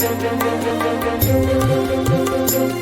Thank you.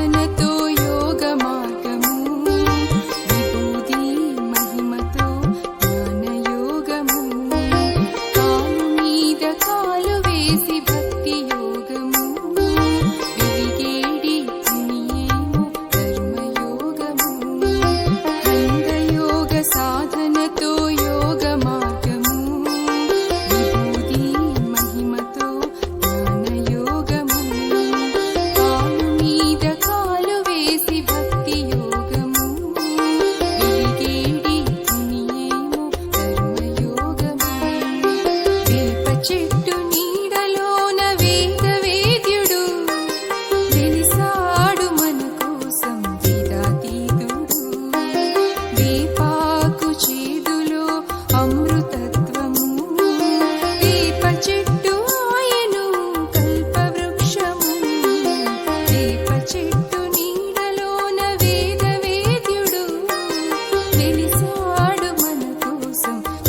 connect the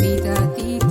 vida, vida.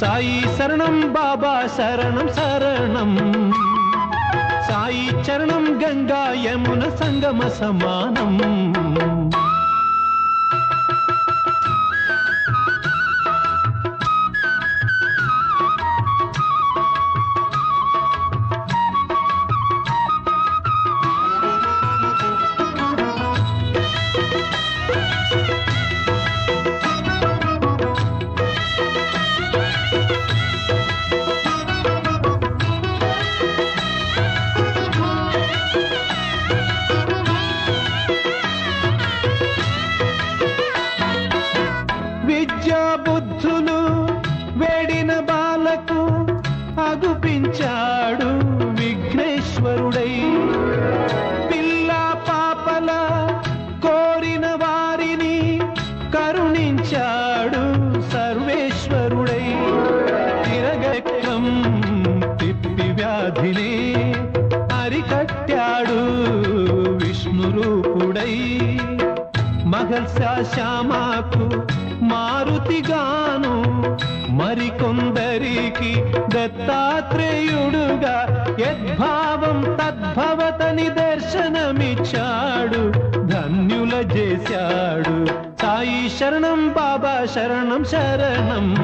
Sai శరణం బాబా శరణం శరణం. సాయి చరణం గంగా యమున సంగమ సమానం. విద్యా బుద్ధులు వేడిన బాలకు అగుపించాడు విఘ్నేశ్వరుడై. పిల్ల పాపల కోరిన వారిని కరుణించాడు సర్వేశ్వరుడై. తిరగటం తిప్పి వ్యాధిని అరికట్టాడు విష్ణురూపుడై. రూపుడై శ్యామాకు మారుతిగాను. మరికొందరికి దత్తాత్రేయుడుగా యద్భావం తద్భవతని దర్శనమిచ్చాడు. ధన్యుల చేశాడు. సాయి శరణం బాబా శరణం శరణం.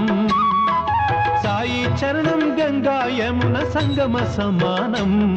సాయి చరణం గంగా యమున సంగమ సమానం.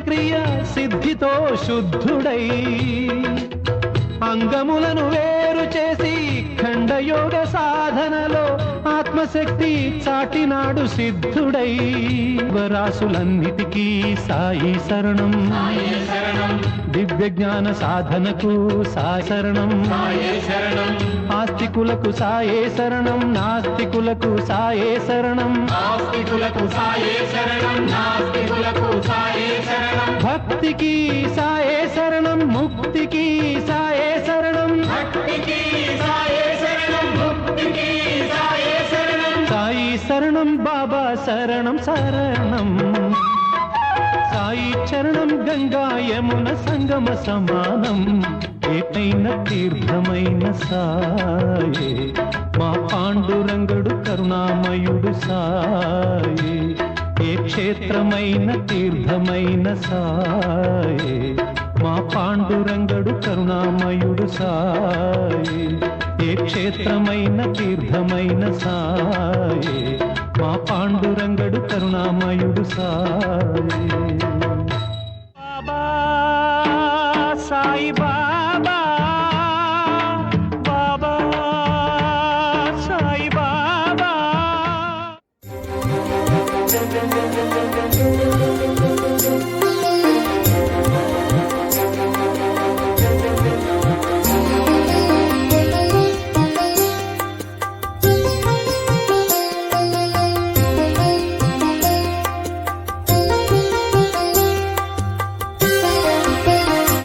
క్రియ సిద్ధితో శుద్ధుడై. అంగములను వేరు చేసి ఖండయోగ సాధనలో ఆత్మశక్తి చాటినాడు సిద్ధుడై వరాసులన్నిటికీ సాయి శరణం. దివ్య జ్ఞాన సాధనకు సాయి శరణం. ఆస్తికులకు సాయే శరణం నాస్తికులకు సాయే శరణం. ఆస్తికులకు సాయే శరణం నాస్తికులకు సాయే శరణం భక్తికి సాయే శరణం ముక్తికి సాయే శరణం. భక్తికి సాయే శరణం బాబా శరణం శరణం సాయి చరణం గంగా యమున సంగమ సమానం ఏకైన తీర్థమైన సాయే మా పాండురంగుడు కరుణామయుడు సాయే ఏ క్షేత్రమైన తీర్థమైన సాయే మా పాండురంగడు కరుణామయుడు సాయే ఏ క్షేత్రమైన తీర్థమైన సాయే మా పాండురంగడు కరుణామయుడు సాయే బాబా సాయి బాబా బాబా సాయి బాబా